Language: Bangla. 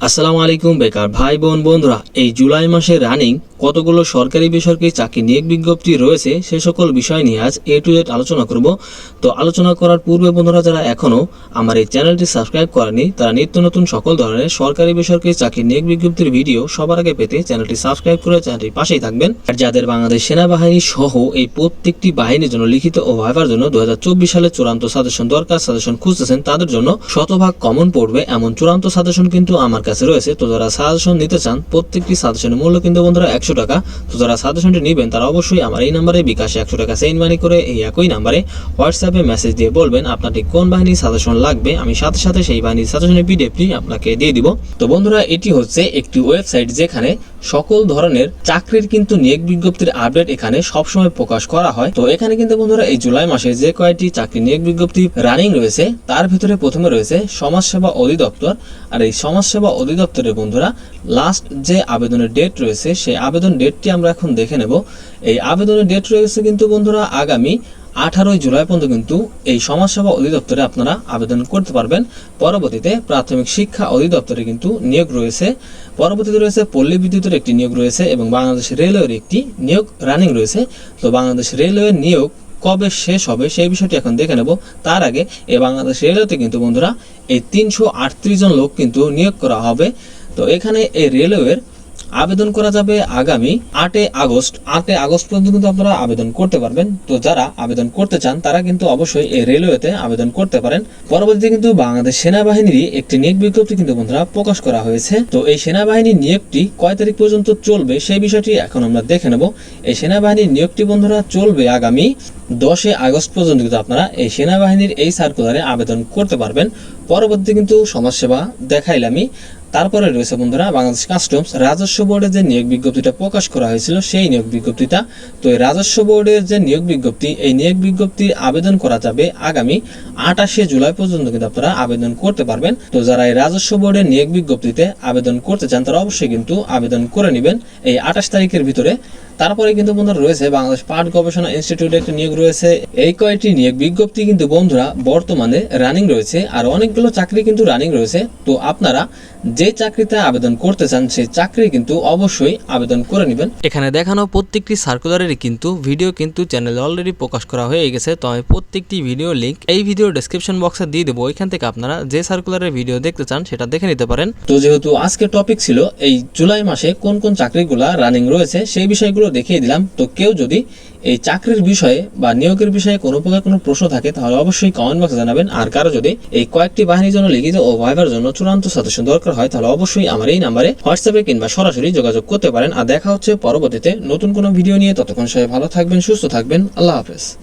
আসসালামু আলাইকুম বেকার ভাই বোন বন্ধুরা এই জুলাই মাসে রানিং কতগুলো সরকারি বেসরকারি চাকরি নিয়োগ বিজ্ঞপ্তি রয়েছে সে সকল বিষয় নিয়ে আজ এ টু জেড আলোচনা করব। তো আলোচনা করার পূর্বে বন্ধুরা যারা এখনও আমার এই চ্যানেলটি সাবস্ক্রাইব করেনি তারা নিত্য নতুন সকল ধরনের সরকারি বেসরকারি চাকরি নিয়োগ বিজ্ঞপ্তির ভিডিও সবার আগে পেতে চ্যানেলটি সাবস্ক্রাইব করে চ্যানেলটির পাশেই থাকবেন। আর যাদের বাংলাদেশ সেনাবাহিনী সহ এই প্রত্যেকটি বাহিনীর জন্য লিখিত ও ভাইবার জন্য দু হাজার চব্বিশ সালে চূড়ান্ত সাজেশন দরকার, সাজেশন খুঁজতেছেন, তাদের জন্য শতভাগ কমন পড়বে এমন চূড়ান্ত সাজেশন কিন্তু আমার কাছে রয়েছে। তো যারা সাজেশন নিতে চান, প্রত্যেকটি সাজেশনের মূল্য কিন্তু বন্ধুরা একশো টাকা। তো যারা সাজেশনটি নেবেন, তারা অবশ্যই আমার এই নাম্বারে বিকাশে একশো টাকা সেন্ড মানি করে এই একই নাম্বারে হোয়াটসঅ্যাপে মেসেজ দিয়ে বলবেন আপনার কোন বাহিনীর সাজেশন লাগবে। আমি সাথে সাথে সেই বাহিনীর সাজেশনের পিডিএফটি আপনাকে দিয়ে দিব। তো বন্ধুরা, এটি হচ্ছে একটি ওয়েবসাইট যেখানে সকল ধরনের চাকরির কিন্তু নিয়োগ বিজ্ঞপ্তির আপডেট এখানে সবসময় প্রকাশ করা হয়। তো এখানে কিন্তু বন্ধুরা, এই জুলাই মাসে যে কয়টি চাকরি নিয়োগ বিজ্ঞপ্তি রানিং রয়েছে, তার ভিতরে প্রথমে রয়েছে সমাজসেবা অধিদপ্তর। আর এই সমাজসেবা অধিদপ্তরের বন্ধুরা লাস্ট যে আবেদনের ডেট রয়েছে, সেই আবেদন ডেটটি আমরা এখন দেখে নেব। এই আবেদনের ডেট রয়েছে কিন্তু বন্ধুরা, আগামী আঠারোই জুলাই পর্যন্ত কিন্তু এই সমাজসেবা অধিদপ্তরে আপনারা আবেদন করতে পারবেন। পরবর্তীতে প্রাথমিক শিক্ষা অধিদপ্তরে কিন্তু নিয়োগ রয়েছে। পরবর্তীতে রয়েছে পল্লী বিদ্যুতের একটি নিয়োগ রয়েছে এবং বাংলাদেশ রেলওয়ের একটি নিয়োগ রানিং রয়েছে। তো বাংলাদেশ রেলওয়ের নিয়োগ কবে শেষ হবে সেই বিষয়টি এখন দেখে নেব। তার আগে এই বাংলাদেশ রেলওয়েতে কিন্তু বন্ধুরা এই তিনশো আটত্রিশ জন লোক কিন্তু নিয়োগ করা হবে। তো এখানে এই রেলওয়ের আবেদন করা যাবে আগামী আটে আগস্ট। আটে আগস্ট পর্যন্ত আপনারা আবেদন করতে পারবেন। তো যারা আবেদন করতে চান, তারা কিন্তু অবশ্যই এই রেলওয়েতে আবেদন করতে পারেন। পরবর্তীতে কিন্তু বাংলাদেশ সেনাবাহিনীরই একটি নিয়োগ বিজ্ঞপ্তি কিন্তু বন্ধুরা প্রকাশ করা হয়েছে। তো এই সেনাবাহিনীর নিয়োগটি কয় তারিখ পর্যন্ত চলবে সেই বিষয়টি এখন আমরা দেখে নেব। এই সেনাবাহিনীর নিয়োগটি বন্ধুরা চলবে আগামী দশই আগস্ট পর্যন্ত কিন্তু আপনারা এই সেনাবাহিনীর এই সার্কুলারে আবেদন করতে পারবেন। পরবর্তীতে কিন্তু সমাজসেবা দেখাইলামই। তারপরে রয়েছে বন্ধুরা বাংলাদেশ কাস্টমস, রাজস্ব বোর্ডের যে নিয়োগ বিজ্ঞপ্তিটা প্রকাশ করা হয়েছিল, সেই নিয়োগ বিজ্ঞপ্তিটা। তো এই রাজস্ব বোর্ডের যে নিয়োগ বিজ্ঞপ্তি, এই নিয়োগ বিজ্ঞপ্তি আবেদন করা যাবে আগামী আঠাশে জুলাই পর্যন্ত কিন্তু আপনারা আবেদন করতে পারবেন। তো যারা এই রাজস্ব বোর্ডের নিয়োগ বিজ্ঞপ্তিতে আবেদন করতে চান, তারা অবশ্যই কিন্তু আবেদন করে নেবেন। এই আঠাশ তারিখের ভিতরে তারপরে কিন্তু বন্ধুরা রয়েছে বাংলাদেশ পাট গবেষণা ইনস্টিটিউটে একটি নিয়োগ রয়েছে। এই কয়েকটি নিয়োগ বিজ্ঞপ্তি কিন্তু বন্ধুরা বর্তমানে রানিং রয়েছে আর অনেকগুলো চাকরি কিন্তু রানিং রয়েছে। তো আপনারা যে চাকরিতে আবেদন করতে চান সেই চাকরি কিন্তু অবশ্যই আবেদন করে নেবেন। এখানে দেখানো প্রত্যেকটি সার্কুলারেরই কিন্তু ভিডিও কিন্তু চ্যানেলে অলরেডি প্রকাশ করা হয়ে গেছে। তো আমি প্রত্যেকটি ভিডিও লিংক এই ভিডিও ডেসক্রিপশন বক্সে দিয়ে দেবো। এখান থেকে আপনারা যে সার্কুলারের ভিডিও দেখতে চান সেটা দেখে নিতে পারেন। তো যেহেতু আজকে টপিক ছিল এই জুলাই মাসে কোন কোন চাকরিগুলা রানিং রয়েছে সেই বিষয়গুলো দেখিয়ে দিলাম। তো কেউ যদি এই চাকরির বিষয়ে বা নিয়োগের বিষয়ে কোনো প্রকার কোনো প্রশ্ন থাকে, তাহলে অবশ্যই কমেন্ট বক্সে জানাবেন। আর কারও যদি এই কয়েকটি বাহিনীর জন্য লিখিত ও ভাইবার জন্য চূড়ান্ত সাজেশন দরকার হয়, তাহলে অবশ্যই আমার এই নাম্বারে হোয়াটসঅ্যাপে কিংবা সরাসরি যোগাযোগ করতে পারেন। আর দেখা হচ্ছে পরবর্তীতে নতুন কোনো ভিডিও নিয়ে। ততক্ষণ সবাই ভালো থাকবেন, সুস্থ থাকবেন। আল্লাহ হাফেজ।